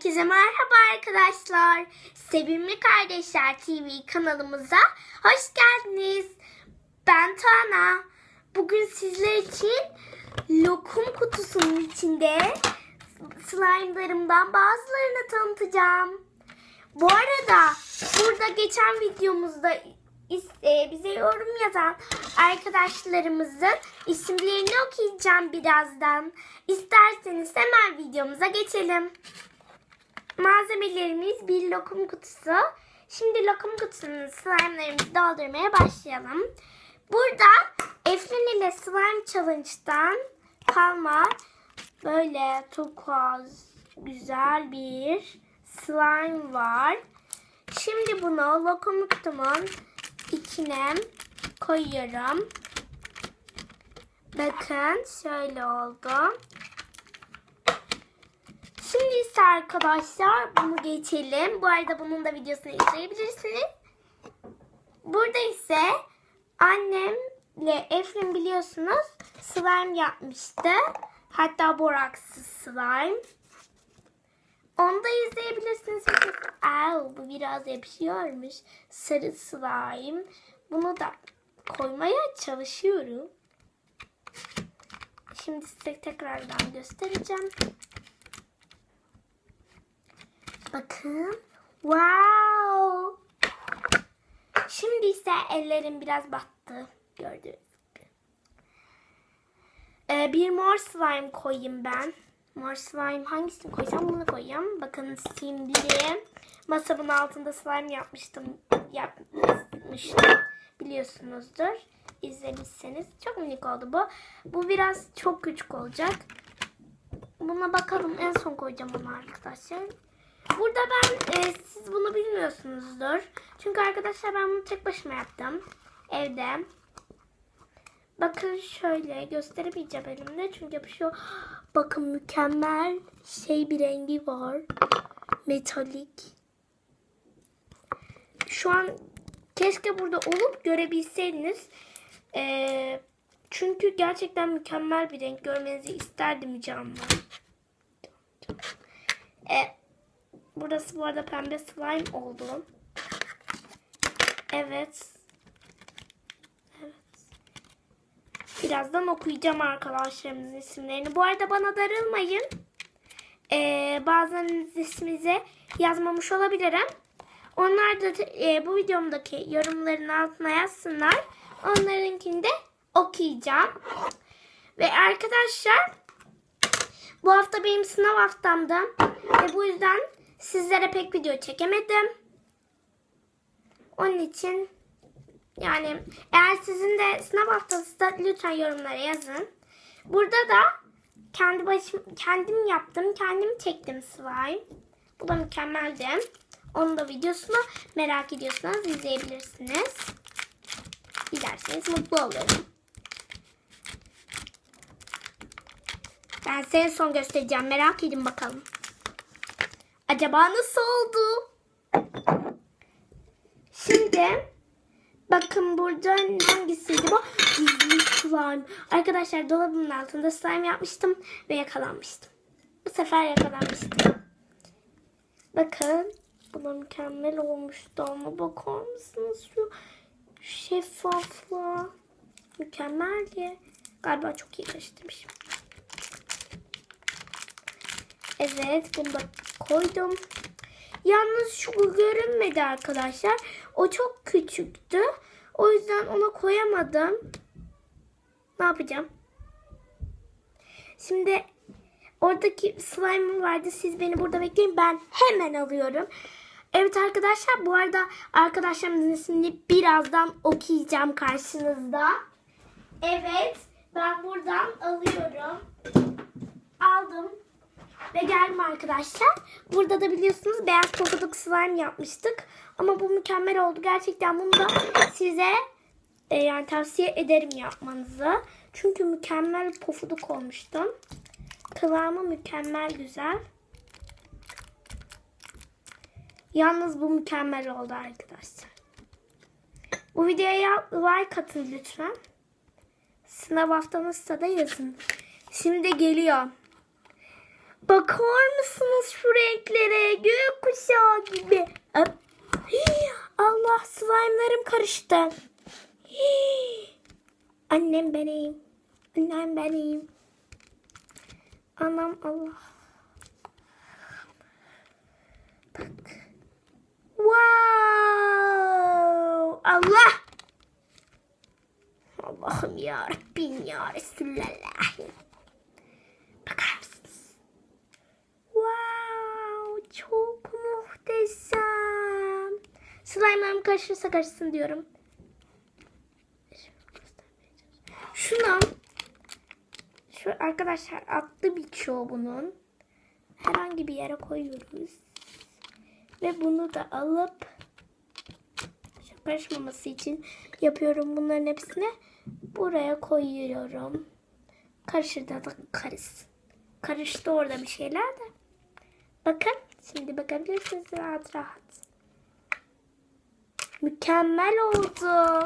Herkese merhaba arkadaşlar. Sevimli Kardeşler TV kanalımıza hoş geldiniz. Ben Tana. Bugün sizler için lokum kutusunun içinde slime'larımdan bazılarını tanıtacağım. Bu arada burada geçen videomuzda e, bize yorum yazan arkadaşlarımızın isimlerini okuyacağım birazdan. İsterseniz hemen videomuza geçelim. Malzemelerimiz bir lokum kutusu. Şimdi lokum kutusunun slime'larımızı doldurmaya başlayalım. Burada Eflin ile Slime Challenge'dan kalma böyle çok az güzel bir slime var. Şimdi bunu lokum kutumun içine koyuyorum. Bakın şöyle oldu. İse arkadaşlar bunu geçelim. Bu arada bunun da videosunu izleyebilirsiniz. Burada ise annemle Eflin biliyorsunuz slime yapmıştı. Hatta boraksız slime. Onu da izleyebilirsiniz. Au, bu biraz yapışıyormuş. Sarı slime. Bunu da koymaya çalışıyorum. Şimdi size tekrardan göstereceğim. Bakın. Wow. Şimdi ise ellerim biraz battı. Gördüğünüz gibi. Ee, bir mor slime koyayım ben. Mor slime hangisini koysam bunu koyayım. Bakın şimdi masamın altında slime yapmıştım. Yapmıştım. Biliyorsunuzdur. İzlemişseniz. Çok minik oldu bu. Bu biraz çok küçük olacak. Buna bakalım. En son koyacağım onu arkadaşlar. Burada ben e, siz bunu bilmiyorsunuzdur. Çünkü arkadaşlar ben bunu tek başıma yaptım. Evde. Bakın şöyle gösteremeyeceğim elimde çünkü yapışıyor. Bakın mükemmel şey bir rengi var. Metalik. Şu an keşke burada olup görebilseydiniz. Ee, çünkü gerçekten mükemmel bir renk görmenizi isterdim canlı. E, burası bu arada pembe slime oldu. Evet. Evet. Birazdan okuyacağım arkadaşlarımızın isimlerini. Bu arada bana darılmayın. Ee, bazılarınız isminize yazmamış olabilirim. Onlar da e, bu videomdaki yorumların altına yazsınlar. Onlarınkini de okuyacağım. Ve arkadaşlar bu hafta benim sınav haftamdı. Ve bu yüzden sizlere pek video çekemedim. Onun için yani eğer sizin de sınav haftası da lütfen yorumlara yazın. Burada da kendi başım kendim yaptım. Kendim çektim slime. Bu da mükemmeldi. Onun da videosunu merak ediyorsanız izleyebilirsiniz. İzlerseniz mutlu olurum. Ben size son göstereceğim. Merak edin bakalım. Acaba nasıl oldu? Şimdi bakın burada hangisiydi bu? Gizli slime. Arkadaşlar dolabımın altında slime yapmıştım ve yakalanmıştım. Bu sefer yakalanmıştım. Bakın. Bu da mükemmel olmuştu ama bakar mısınız şu şeffaflığa? Mükemmeldi. Galiba çok iyi karıştırmışım. Evet bunu da koydum. Yalnız şu görünmedi arkadaşlar. O çok küçüktü. O yüzden ona koyamadım. Ne yapacağım? Şimdi oradaki slime'ım vardı. Siz beni burada bekleyin. Ben hemen alıyorum. Evet arkadaşlar bu arada arkadaşlarımızın ismini birazdan okuyacağım karşınızda. Evet ben buradan alıyorum. Geldim arkadaşlar. Burada da biliyorsunuz beyaz pofuduk slime yapmıştık. Ama bu mükemmel oldu. Gerçekten bunu da size e, yani tavsiye ederim yapmanızı. Çünkü mükemmel pofuduk olmuştu. Kıvamı mükemmel güzel. Yalnız bu mükemmel oldu arkadaşlar. Bu videoya like atın lütfen. Sınav haftanızda da yazın. Şimdi geliyor. Bakar mısınız şu renklere? Gökkuşağı gibi. Allah slime'larım karıştı. Annem benim. Annem benim. Anam Allah. Bak. Wow. Allah. Allah'ım ya Rabbim ya Resulallah. Bakar mısınız? Wow, çok muhteşem. Slime'larım karışırsa karışsın diyorum. Şunu şu arkadaşlar attı birçoğu bunun. Herhangi bir yere koyuyoruz. Ve bunu da alıp karışmaması için yapıyorum bunların hepsini. Buraya koyuyorum. Karışır da karışsın. Karıştı orada bir şeyler de. Bakın şimdi bakabilirsiniz rahat rahat. Mükemmel oldu.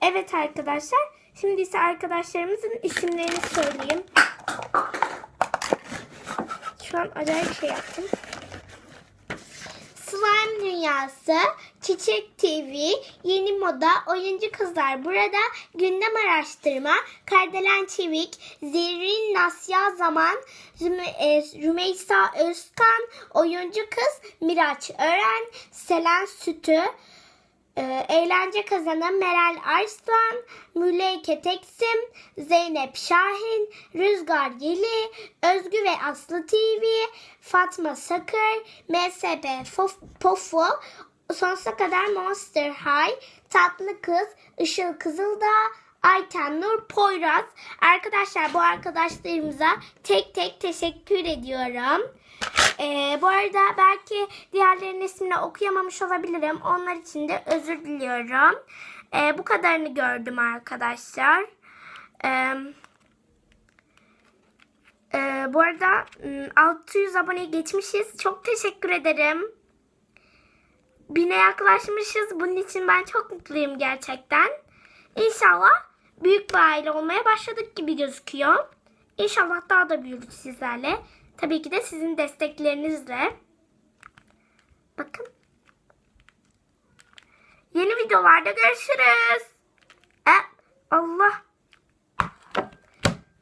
Evet arkadaşlar. Şimdi ise arkadaşlarımızın isimlerini söyleyeyim. Şu an acayip şey yaptım. Slime Dünyası, Çiçek TV, Yeni Moda, Oyuncu Kızlar Burada, Gündem Araştırma, Kardelen Çevik, Zerrin Nasya Zaman, e, Rümeysa Özkan, Oyuncu Kız, Miraç Ören, Selen Sütü, ee, eğlence kazanan Meral Arslan, Müleyke Teksim, Zeynep Şahin, Rüzgar Yeli, Özgü ve Aslı TV, Fatma Sakır, MSB Pofo, sonsuza kadar Monster High, Tatlı Kız, Işıl Kızıldağ, Ayten Nur Poyraz. Arkadaşlar bu arkadaşlarımıza tek tek teşekkür ediyorum. Ee, bu arada belki diğerlerinin ismini okuyamamış olabilirim. Onlar için de özür diliyorum. Ee, bu kadarını gördüm arkadaşlar. Ee, e, bu arada m, 600 abone geçmişiz. Çok teşekkür ederim. Bine yaklaşmışız. Bunun için ben çok mutluyum gerçekten. İnşallah büyük bir aile olmaya başladık gibi gözüküyor. İnşallah daha da büyürüz sizlerle. Tabii ki de sizin desteklerinizle. Bakın. Yeni videolarda görüşürüz. E, Allah.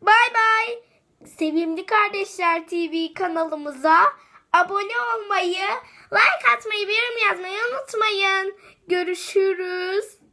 Bay bay. Sevimli Kardeşler TV kanalımıza abone olmayı, like atmayı, bir yorum yazmayı unutmayın. Görüşürüz.